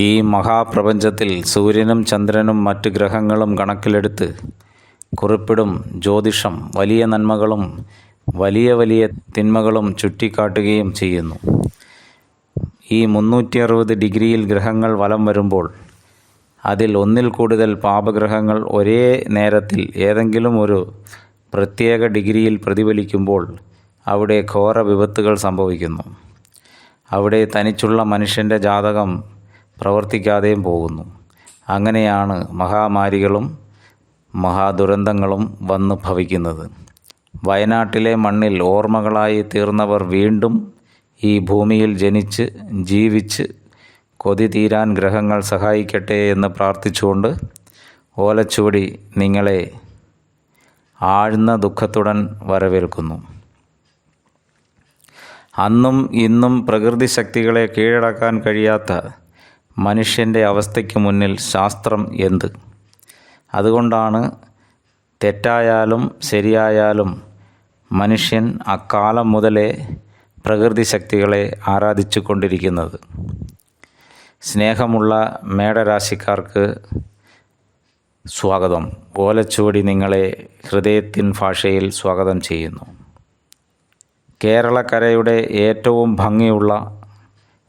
ഈ മഹാപ്രപഞ്ചത്തിൽ സൂര്യനും ചന്ദ്രനും മറ്റ് ഗ്രഹങ്ങളും കണക്കിലെടുത്ത് കുറിപ്പിടും ജ്യോതിഷം വലിയ നന്മകളും വലിയ വലിയ തിന്മകളും ചുട്ടിക്കാട്ടുകയും ചെയ്യുന്നു. ഈ മുന്നൂറ്റി അറുപത് ഡിഗ്രിയിൽ ഗ്രഹങ്ങൾ വലം വരുമ്പോൾ അതിൽ ഒന്നിൽ കൂടുതൽ പാപഗ്രഹങ്ങൾ ഒരേ നേരത്തിൽ ഏതെങ്കിലും ഒരു പ്രത്യേക ഡിഗ്രിയിൽ പ്രതിഫലിക്കുമ്പോൾ അവിടെ ഘോര വിപത്തുകൾ സംഭവിക്കുന്നു. അവിടെ തനിച്ചുള്ള മനുഷ്യന്റെ ജാതകം പ്രവർത്തിക്കാതെയും പോകുന്നു. അങ്ങനെയാണ് മഹാമാരികളും മഹാദുരന്തങ്ങളും വന്ന് ഭവിക്കുന്നത്. വയനാട്ടിലെ മണ്ണിൽ ഓർമ്മകളായി തീർന്നവർ വീണ്ടും ഈ ഭൂമിയിൽ ജനിച്ച് ജീവിച്ച് കൊതി തീരാൻ ഗ്രഹങ്ങൾ സഹായിക്കട്ടെ എന്ന് പ്രാർത്ഥിച്ചുകൊണ്ട് ഓലച്ചുവടി നിങ്ങളെ ആഴ്ന്ന ദുഃഖത്തുടൻ വരവേൽക്കുന്നു. അന്നും ഇന്നും പ്രകൃതി ശക്തികളെ കീഴടക്കാൻ കഴിയാത്ത മനുഷ്യന്റെ അവസ്ഥയ്ക്ക് മുന്നിൽ ശാസ്ത്രം എന്ത്? അതുകൊണ്ടാണ് തെറ്റായാലും ശരിയായാലും മനുഷ്യൻ അക്കാലം മുതലേ പ്രകൃതി ശക്തികളെ ആരാധിച്ചു കൊണ്ടിരിക്കുന്നത് സ്നേഹമുള്ള മേടരാശിക്കാർക്ക് സ്വാഗതം. ഓലച്ചുവടി നിങ്ങളെ ഹൃദയത്തിൻ ഭാഷയിൽ സ്വാഗതം ചെയ്യുന്നു. കേരളക്കരയുടെ ഏറ്റവും ഭംഗിയുള്ള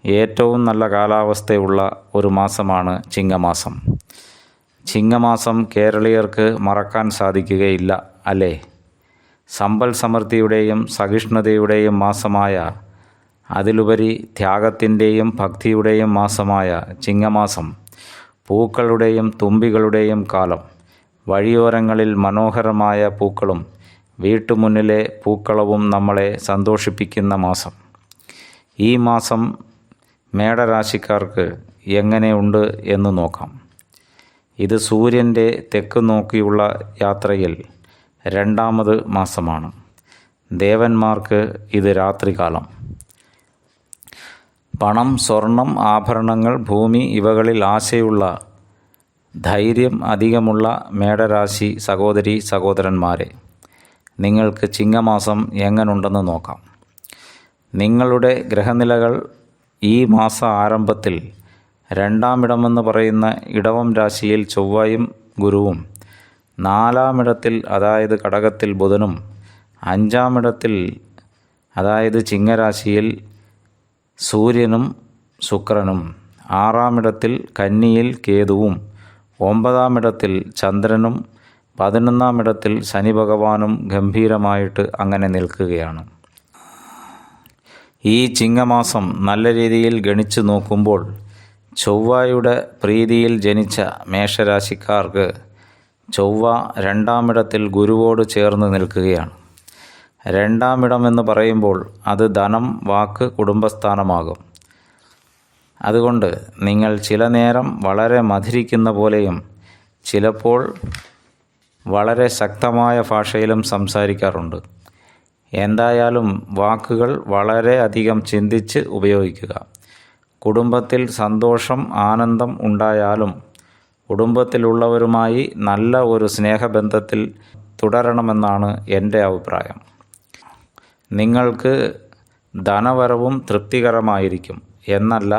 ഏറ്റവും നല്ല കാലാവസ്ഥയുള്ള ഒരു മാസമാണ് ചിങ്ങമാസം. ചിങ്ങമാസം കേരളീയർക്ക് മറക്കാൻ സാധിക്കുകയില്ല അല്ലേ? സമ്പൽ സമൃദ്ധിയുടെയും സഹിഷ്ണുതയുടെയും മാസമായ അതിലുപരി ത്യാഗത്തിന്റെയും ഭക്തിയുടെയും മാസമായ ചിങ്ങമാസം പൂക്കളുടെയും തുമ്പികളുടെയും കാലം. വഴിയോരങ്ങളിൽ മനോഹരമായ പൂക്കളും വീട്ടുമുന്നിലെ പൂക്കളവും നമ്മളെ സന്തോഷിപ്പിക്കുന്ന മാസം. ഈ മാസം മേടരാശിക്കാർക്ക് എങ്ങനെയുണ്ട് എന്ന് നോക്കാം. ഇത് സൂര്യന്റെ തെക്ക് നോക്കിയുള്ള യാത്രയിൽ രണ്ടാമത് മാസമാണ്. ദേവന്മാർക്ക് ഇത് രാത്രികാലം. പണം സ്വർണം ആഭരണങ്ങൾ ഭൂമി ഇവകളിൽ ആശയുള്ള ധൈര്യം അധികമുള്ള മേടരാശി സഹോദരി സഹോദരന്മാരെ നിങ്ങൾക്ക് ചിങ്ങമാസം എങ്ങനുണ്ടെന്ന് നോക്കാം. നിങ്ങളുടെ ഗ്രഹനിലകൾ ഈ മാസ ആരംഭത്തിൽ രണ്ടാമിടമെന്ന് പറയുന്ന ഇടവം രാശിയിൽ ചൊവ്വയും ഗുരുവും നാലാമിടത്തിൽ അതായത് കടകത്തിൽ ബുധനും അഞ്ചാമിടത്തിൽ അതായത് ചിങ്ങരാശിയിൽ സൂര്യനും ശുക്രനും ആറാമിടത്തിൽ കന്നിയിൽ കേതുവും ഒമ്പതാമിടത്തിൽ ചന്ദ്രനും പതിനൊന്നാമിടത്തിൽ ശനി ഭഗവാനും ഗംഭീരമായിട്ട് അങ്ങനെ നിൽക്കുകയാണ്. ഈ ചിങ്ങമാസം നല്ല രീതിയിൽ ഗണിച്ചു നോക്കുമ്പോൾ ചൊവ്വയുടെ പ്രീതിയിൽ ജനിച്ച മേഷരാശിക്കാർക്ക് ചൊവ്വ രണ്ടാമിടത്തിൽ ഗുരുവോട് ചേർന്ന് നിൽക്കുകയാണ്. രണ്ടാമിടം എന്ന് പറയുമ്പോൾ അത് ധനം വാക്ക് കുടുംബസ്ഥാനമാകും. അതുകൊണ്ട് നിങ്ങൾ ചില നേരം വളരെ മധുരിക്കുന്ന പോലെയും ചിലപ്പോൾ വളരെ ശക്തമായ ഭാഷയിലും സംസാരിക്കാറുണ്ട്. എന്തായാലും വാക്കുകൾ വളരെ അധികം ചിന്തിച്ച് ഉപയോഗിക്കുക. കുടുംബത്തിൽ സന്തോഷം ആനന്ദം ഉണ്ടായാലും കുടുംബത്തിലുള്ളവരുമായി നല്ല ഒരു സ്നേഹബന്ധത്തിൽ തുടരണമെന്നാണ് എന്റെ അഭിപ്രായം. നിങ്ങൾക്ക് ധനവരവും തൃപ്തികരമായിരിക്കും. എന്നല്ല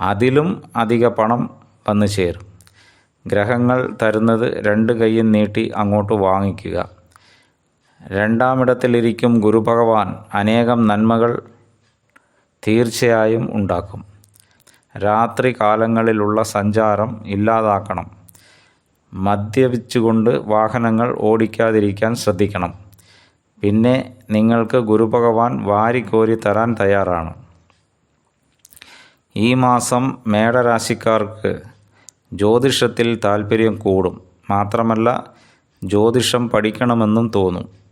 അതിലും അധിക പണം വന്നു ചേരും ഗ്രഹങ്ങൾ തരുന്നത് രണ്ട് കൈയും നീട്ടി അങ്ങോട്ട് വാങ്ങിക്കുക. രണ്ടാമിടത്തിലിരിക്കും ഗുരുഭഗവാൻ അനേകം നന്മകൾ തീർച്ചയായും ഉണ്ടാക്കും. രാത്രി കാലങ്ങളിലുള്ള സഞ്ചാരം ഇല്ലാതാക്കണം. മദ്യപിച്ചുകൊണ്ട് വാഹനങ്ങൾ ഓടിക്കാതിരിക്കാൻ ശ്രദ്ധിക്കണം. പിന്നെ നിങ്ങൾക്ക് ഗുരുഭഗവാൻ വാരിക്കോരി തരാൻ തയ്യാറാണ്. ഈ മാസം മേടരാശിക്കാർക്ക് ജ്യോതിഷത്തിൽ താല്പര്യം കൂടും. മാത്രമല്ല ജ്യോതിഷം പഠിക്കണമെന്നും തോന്നും.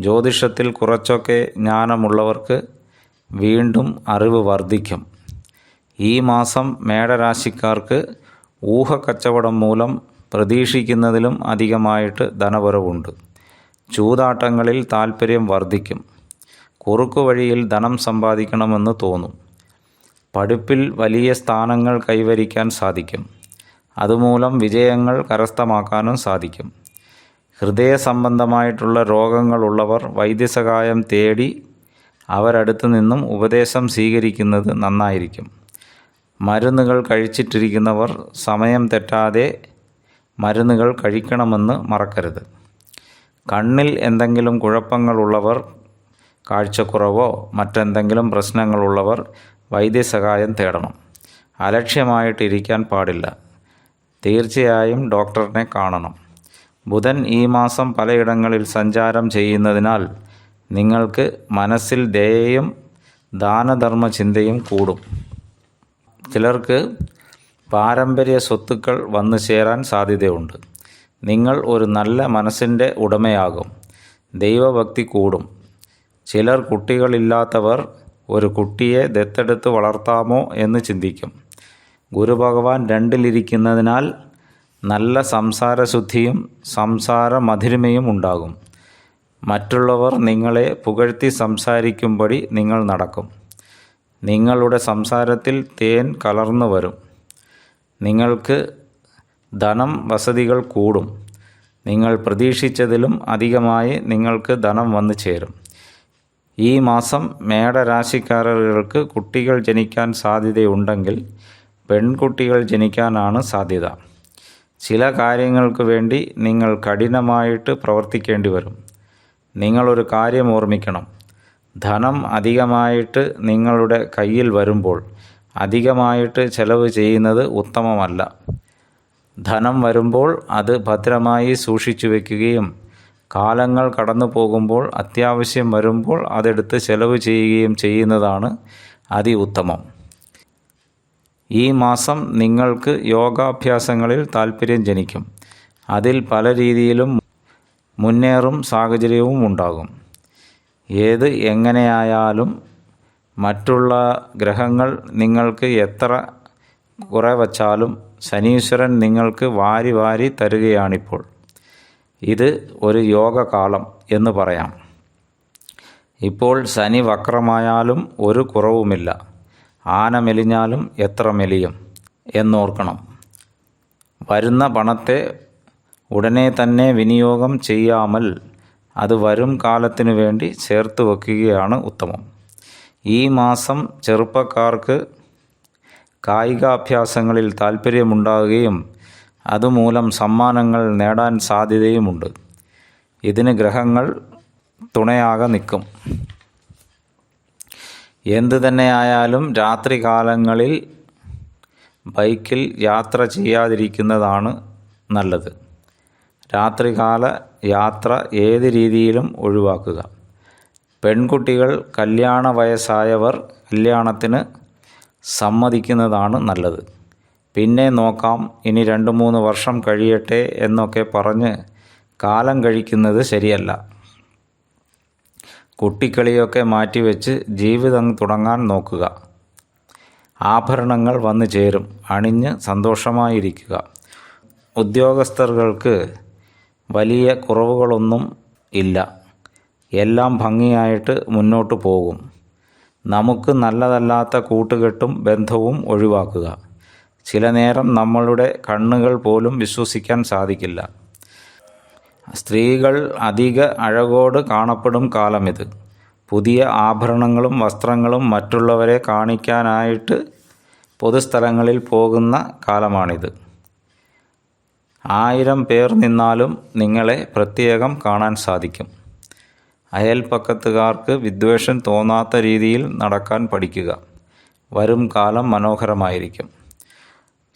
ജ്യോതിഷത്തിൽ കുറച്ചൊക്കെ ജ്ഞാനമുള്ളവർക്ക് വീണ്ടും അറിവ് വർദ്ധിക്കും. ഈ മാസം മേടരാശിക്കാർക്ക് ഊഹക്കച്ചവടം മൂലം പ്രതീക്ഷിക്കുന്നതിലും അധികമായിട്ട് ധനവരവുണ്ട്. ചൂതാട്ടങ്ങളിൽ താൽപ്പര്യം വർദ്ധിക്കും. കുറുക്കു വഴിയിൽ ധനം സമ്പാദിക്കണമെന്ന് തോന്നും. പഠിപ്പിൽ വലിയ സ്ഥാനങ്ങൾ കൈവരിക്കാൻ സാധിക്കും. അതുമൂലം വിജയങ്ങൾ കരസ്ഥമാക്കാനും സാധിക്കും. ഹൃദയ സംബന്ധമായിട്ടുള്ള രോഗങ്ങളുള്ളവർ വൈദ്യസഹായം തേടി അവരടുത്ത് നിന്നും ഉപദേശം സ്വീകരിക്കുന്നത് നന്നായിരിക്കും. മരുന്നുകൾ കഴിച്ചിട്ടിരിക്കുന്നവർ സമയം തെറ്റാതെ മരുന്നുകൾ കഴിക്കണമെന്ന് മറക്കരുത്. കണ്ണിൽ എന്തെങ്കിലും കുഴപ്പങ്ങളുള്ളവർ കാഴ്ചക്കുറവോ മറ്റെന്തെങ്കിലും പ്രശ്നങ്ങളുള്ളവർ വൈദ്യസഹായം തേടണം. അലക്ഷ്യമായിട്ടിരിക്കാൻ പാടില്ല. തീർച്ചയായും ഡോക്ടറിനെ കാണണം. ബുധൻ ഈ മാസം പലയിടങ്ങളിൽ സഞ്ചാരം ചെയ്യുന്നതിനാൽ നിങ്ങൾക്ക് മനസ്സിൽ ദയയും ദാനധർമ്മ ചിന്തയും കൂടും. ചിലർക്ക് പാരമ്പര്യ സ്വത്തുക്കൾ വന്നു ചേരാൻ സാധ്യതയുണ്ട്. നിങ്ങൾ ഒരു നല്ല മനസ്സിന്റെ ഉടമയാകും. ദൈവഭക്തി കൂടും. ചിലർ കുട്ടികളില്ലാത്തവർ ഒരു കുട്ടിയെ ദത്തെടുത്ത് വളർത്താമോ എന്ന് ചിന്തിക്കും. ഗുരുഭഗവാൻ രണ്ടിലിരിക്കുന്നതിനാൽ നല്ല സംസാരശുദ്ധിയും സംസാര മധുരിമയും ഉണ്ടാകും. മറ്റുള്ളവർ നിങ്ങളെ പുകഴ്ത്തി സംസാരിക്കുമ്പോഴി നിങ്ങൾ നടക്കും. നിങ്ങളുടെ സംസാരത്തിൽ തേൻ കലർന്നു വരും. നിങ്ങൾക്ക് ധനം വസതികൾ കൂടും. നിങ്ങൾ പ്രതീക്ഷിച്ചതിലും അധികമായി നിങ്ങൾക്ക് ധനം വന്നു ചേരും. ഈ മാസം മേടരാശിക്കാരർക്ക് കുട്ടികൾ ജനിക്കാൻ സാധ്യതയുണ്ടെങ്കിൽ പെൺകുട്ടികൾ ജനിക്കാനാണ് സാധ്യത. ചില കാര്യങ്ങൾക്ക് വേണ്ടി നിങ്ങൾ കഠിനമായിട്ട് പ്രവർത്തിക്കേണ്ടി വരും. നിങ്ങളൊരു കാര്യം ഓർമ്മിക്കണം. ധനം അധികമായിട്ട് നിങ്ങളുടെ കയ്യിൽ വരുമ്പോൾ അധികമായിട്ട് ചെലവ് ചെയ്യുന്നത് ഉത്തമമല്ല. ധനം വരുമ്പോൾ അത് ഭദ്രമായി സൂക്ഷിച്ചു വയ്ക്കുകയും കാലങ്ങൾ കടന്നു പോകുമ്പോൾ അത്യാവശ്യം വരുമ്പോൾ അതെടുത്ത് ചെലവ് ചെയ്യുകയും ചെയ്യുന്നതാണ് അതി ഉത്തമം ഈ മാസം നിങ്ങൾക്ക് യോഗാഭ്യാസങ്ങളിൽ താല്പര്യം ജനിക്കും. അതിൽ പല രീതിയിലും മുന്നേറും സാഹചര്യവും ഉണ്ടാകും. ഏത് എങ്ങനെയായാലും മറ്റുള്ള ഗ്രഹങ്ങൾ നിങ്ങൾക്ക് എത്ര കുറെ വച്ചാലും ശനീശ്വരൻ നിങ്ങൾക്ക് വാരി വാരി തരികയാണിപ്പോൾ. ഇത് ഒരു യോഗകാലം എന്ന് പറയാം. ഇപ്പോൾ ശനി വക്രമായാലും ഒരു കുറവുമില്ല. ആന മെലിഞ്ഞാലും എത്ര മെലിയും എന്നോർക്കണം. വരുന്ന പണത്തെ ഉടനെ തന്നെ വിനിയോഗം ചെയ്യാമൽ അത് വരും കാലത്തിനു വേണ്ടി ചേർത്ത് വയ്ക്കുകയാണ് ഉത്തമം. ഈ മാസം ചെറുപ്പക്കാർക്ക് കായികാഭ്യാസങ്ങളിൽ താല്പര്യമുണ്ടാകുകയും അതുമൂലം സമ്മാനങ്ങൾ നേടാൻ സാധ്യതയുമുണ്ട്. ഇതിന് ഗ്രഹങ്ങൾ തുണയാകെ നിൽക്കും. എന്തു തന്നെയായാലും രാത്രികാലങ്ങളിൽ ബൈക്കിൽ യാത്ര ചെയ്യാതിരിക്കുന്നതാണ് നല്ലത്. രാത്രികാല യാത്ര ഏത് രീതിയിലും ഒഴിവാക്കുക. പെൺകുട്ടികൾ കല്യാണ വയസ്സായവർ കല്യാണത്തിന് സമ്മതിക്കുന്നതാണ് നല്ലത്. പിന്നെ നോക്കാം ഇനി രണ്ട് മൂന്ന് വർഷം കഴിയട്ടെ എന്നൊക്കെ പറഞ്ഞ് കാലം കഴിക്കുന്നത് ശരിയല്ല. കുട്ടിക്കളിയൊക്കെ മാറ്റിവെച്ച് ജീവിതം തുടങ്ങാൻ നോക്കുക. ആഭരണങ്ങൾ വന്നു ചേരും. അണിഞ്ഞ് സന്തോഷമായിരിക്കുക. ഉദ്യോഗസ്ഥർക്ക് വലിയ കുറവുകളൊന്നും ഇല്ല. എല്ലാം ഭംഗിയായിട്ട് മുന്നോട്ട് പോകും. നമുക്ക് നല്ലതല്ലാത്ത കൂട്ടുകെട്ടും ബന്ധവും ഒഴിവാക്കുക. ചില നേരം നമ്മളുടെ കണ്ണുകൾ പോലും വിശ്വസിക്കാൻ സാധിക്കില്ല. സ്ത്രീകൾ അധിക അഴകോട് കാണപ്പെടും കാലമിത്. പുതിയ ആഭരണങ്ങളും വസ്ത്രങ്ങളും മറ്റുള്ളവരെ കാണിക്കാനായിട്ട് പൊതുസ്ഥലങ്ങളിൽ പോകുന്ന കാലമാണിത്. ആയിരം പേർ നിന്നാലും നിങ്ങളെ പ്രത്യേകം കാണാൻ സാധിക്കും. അയൽപ്പക്കത്തുകാർക്ക് വിദ്വേഷം തോന്നാത്ത രീതിയിൽ നടക്കാൻ പഠിക്കുക. വരും കാലം മനോഹരമായിരിക്കും.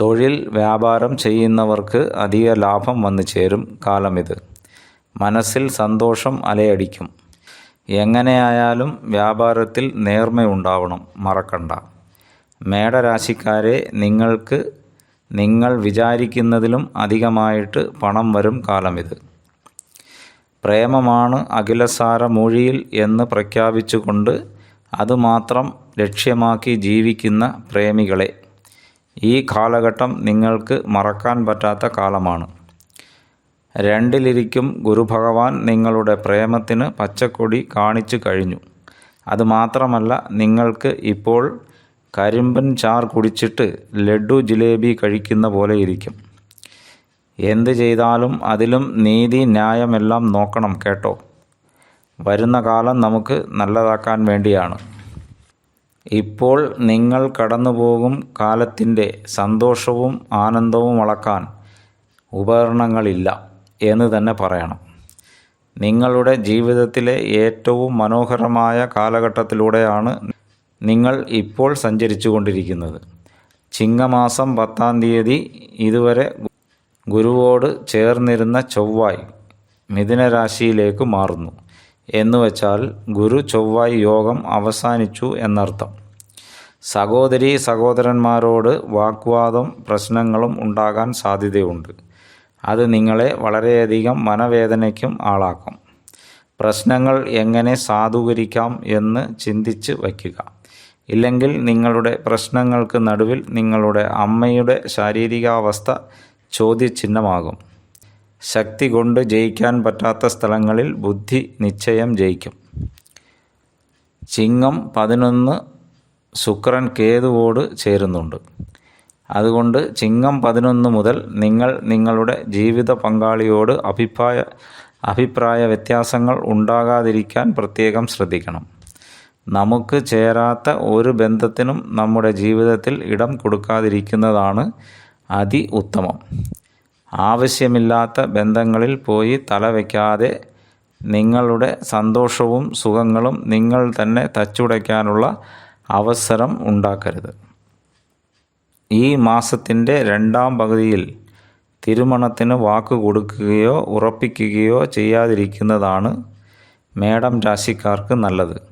തൊഴിൽ വ്യാപാരം ചെയ്യുന്നവർക്ക് അധിക ലാഭം വന്നു ചേരും കാലമിത്. മനസ്സിൽ സന്തോഷം അലയടിക്കും. എങ്ങനെയായാലും വ്യാപാരത്തിൽ നേർമയുണ്ടാവണം മറക്കണ്ട. മേടരാശിക്കാരെ നിങ്ങൾക്ക് നിങ്ങൾ വിചാരിക്കുന്നതിലും അധികമായിട്ട് പണം വരും കാലമിത് പ്രേമമാണ് അഖിലസാര മൊഴിയിൽ എന്ന് പ്രഖ്യാപിച്ചുകൊണ്ട് അതുമാത്രം ലക്ഷ്യമാക്കി ജീവിക്കുന്ന പ്രേമികളെ. ഈ കാലഘട്ടം നിങ്ങൾക്ക് മറക്കാൻ പറ്റാത്ത കാലമാണ്. രണ്ടിലിരിക്കും ഗുരുഭഗവാൻ നിങ്ങളുടെ പ്രേമത്തിന് പച്ചക്കൊടി കാണിച്ചു കഴിഞ്ഞു. അതുമാത്രമല്ല നിങ്ങൾക്ക് ഇപ്പോൾ കരിമ്പൻ ചാർ കുടിച്ചിട്ട് ലഡു ജിലേബി കഴിക്കുന്ന പോലെ ഇരിക്കും. എന്ത് ചെയ്താലും അതിലും നീതി ന്യായമെല്ലാം നോക്കണം കേട്ടോ. വരുന്ന കാലം നമുക്ക് നല്ലതാക്കാൻ വേണ്ടിയാണ്. ഇപ്പോൾ നിങ്ങൾ കടന്നുപോകും കാലത്തിന്റെ സന്തോഷവും ആനന്ദവും അളക്കാൻ ഉപകരണങ്ങളില്ല. എന്ന് തന്നെ പറയണം. നിങ്ങളുടെ ജീവിതത്തിലെ ഏറ്റവും മനോഹരമായ കാലഘട്ടത്തിലൂടെയാണ് നിങ്ങൾ ഇപ്പോൾ സഞ്ചരിച്ചു കൊണ്ടിരിക്കുന്നത് ചിങ്ങമാസം പത്താം തീയതി ഇതുവരെ ഗുരുവോട് ചേർന്നിരുന്ന ചൊവ്വായ് മിഥുനരാശിയിലേക്ക് മാറുന്നു. എന്നുവെച്ചാൽ ഗുരു ചൊവ്വായ് യോഗം അവസാനിച്ചു എന്നർത്ഥം. സഹോദരി സഹോദരന്മാരോട് വാഗ്വാദം പ്രശ്നങ്ങളും ഉണ്ടാകാൻ സാധ്യതയുണ്ട്. അത് നിങ്ങളെ വളരെയധികം മനവേദനയ്ക്കും ആളാക്കും. പ്രശ്നങ്ങൾ എങ്ങനെ സാധൂകരിക്കാം എന്ന് ചിന്തിച്ച് വയ്ക്കുക. ഇല്ലെങ്കിൽ നിങ്ങളുടെ പ്രശ്നങ്ങൾക്ക് നടുവിൽ നിങ്ങളുടെ അമ്മയുടെ ശാരീരികാവസ്ഥ ചോദ്യചിഹ്നമാകും. ശക്തി കൊണ്ട് ജയിക്കാൻ പറ്റാത്ത സ്ഥലങ്ങളിൽ ബുദ്ധി നിശ്ചയം ജയിക്കും. ചിങ്ങം പതിനൊന്ന് ശുക്രൻ കേതുവോട് ചേരുന്നുണ്ട്. അതുകൊണ്ട് ചിങ്ങം പതിനൊന്ന് മുതൽ നിങ്ങൾ നിങ്ങളുടെ ജീവിത പങ്കാളിയോട് അഭിപ്രായ അഭിപ്രായ വ്യത്യാസങ്ങൾ ഉണ്ടാകാതിരിക്കാൻ പ്രത്യേകം ശ്രദ്ധിക്കണം. നമുക്ക് ചേരാത്ത ഒരു ബന്ധത്തിനും നമ്മുടെ ജീവിതത്തിൽ ഇടം കൊടുക്കാതിരിക്കുന്നതാണ് അതി ഉത്തമം ആവശ്യമില്ലാത്ത ബന്ധങ്ങളിൽ പോയി തലവെക്കാതെ നിങ്ങളുടെ സന്തോഷവും സുഖങ്ങളും നിങ്ങൾ തന്നെ തച്ചുടയ്ക്കാനുള്ള അവസരം ഉണ്ടാക്കരുത്. ഈ മാസത്തിന്റെ രണ്ടാം പകുതിയിൽ തിരുമണത്തിന് വാക്ക് കൊടുക്കുകയോ ഉറപ്പിക്കുകയോ ചെയ്യാതിരിക്കുന്നതാണ് മേടം രാശിക്കാർക്ക് നല്ലത്.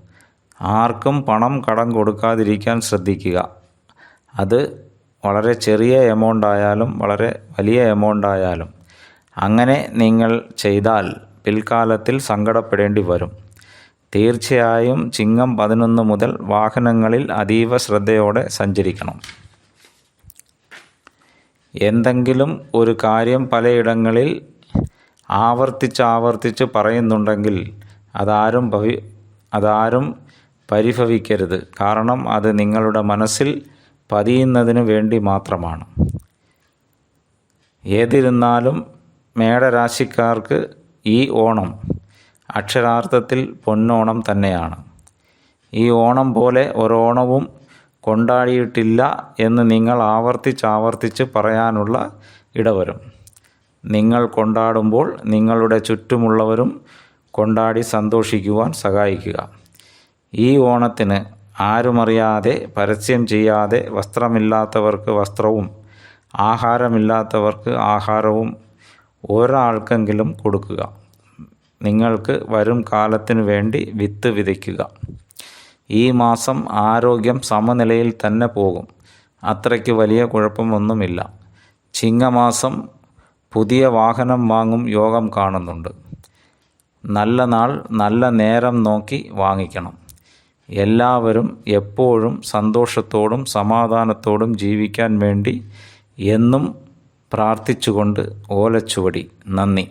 ആർക്കും പണം കടം കൊടുക്കാതിരിക്കാൻ ശ്രദ്ധിക്കുക. അത് വളരെ ചെറിയ എമൗണ്ട് ആയാലും വളരെ വലിയ എമൗണ്ട് ആയാലും. അങ്ങനെ നിങ്ങൾ ചെയ്താൽ പിൽക്കാലത്തിൽ സങ്കടപ്പെടേണ്ടി വരും. തീർച്ചയായും ചിങ്ങം പതിനൊന്ന് മുതൽ വാഹനങ്ങളിൽ അതീവ ശ്രദ്ധയോടെ സഞ്ചരിക്കണം. എന്തെങ്കിലും ഒരു കാര്യം പലയിടങ്ങളിൽ ആവർത്തിച്ച് പറയുന്നുണ്ടെങ്കിൽ അതാരും ഭവി അതാരും പരിഭവിക്കരുത്. കാരണം അത് നിങ്ങളുടെ മനസ്സിൽ പതിയുന്നതിന് വേണ്ടി മാത്രമാണ്. ഏതിരുന്നാലും മേടരാശിക്കാർക്ക് ഈ ഓണം അക്ഷരാർത്ഥത്തിൽ പൊന്നോണം തന്നെയാണ്. ഈ ഓണം പോലെ ഒരോണവും കൊണ്ടാടിയിട്ടില്ല എന്ന് നിങ്ങൾ ആവർത്തിച്ച് ആവർത്തിച്ച് പറയാനുള്ള ഇടവരും. നിങ്ങൾ കൊണ്ടാടുമ്പോൾ നിങ്ങളുടെ ചുറ്റുമുള്ളവരും കൊണ്ടാടി സന്തോഷിക്കുവാൻ സഹായിക്കുക. ഈ ഓണത്തിന് ആരുമറിയാതെ പരസ്യം ചെയ്യാതെ വസ്ത്രമില്ലാത്തവർക്ക് വസ്ത്രവും ആഹാരമില്ലാത്തവർക്ക് ആഹാരവും ഒരാൾക്കെങ്കിലും കൊടുക്കുക. നിങ്ങൾക്ക് വരും കാലത്തിനു വേണ്ടി വിത്ത് വിതയ്ക്കുക. ഈ മാസം ആരോഗ്യം സമനിലയിൽ തന്നെ പോകും. അത്രയ്ക്ക് വലിയ കുഴപ്പമൊന്നുമില്ല. ചിങ്ങമാസം പുതിയ വാഹനം വാങ്ങും യോഗം കാണുന്നുണ്ട്. നല്ല നാൾ നല്ല നേരം നോക്കി വാങ്ങിക്കണം. എല്ലാവരും എപ്പോഴും സന്തോഷത്തോടും സമാധാനത്തോടും ജീവിക്കാൻ വേണ്ടി എന്നും പ്രാർത്ഥിച്ചുകൊണ്ട് ഓലച്ചുവടി. നന്ദി.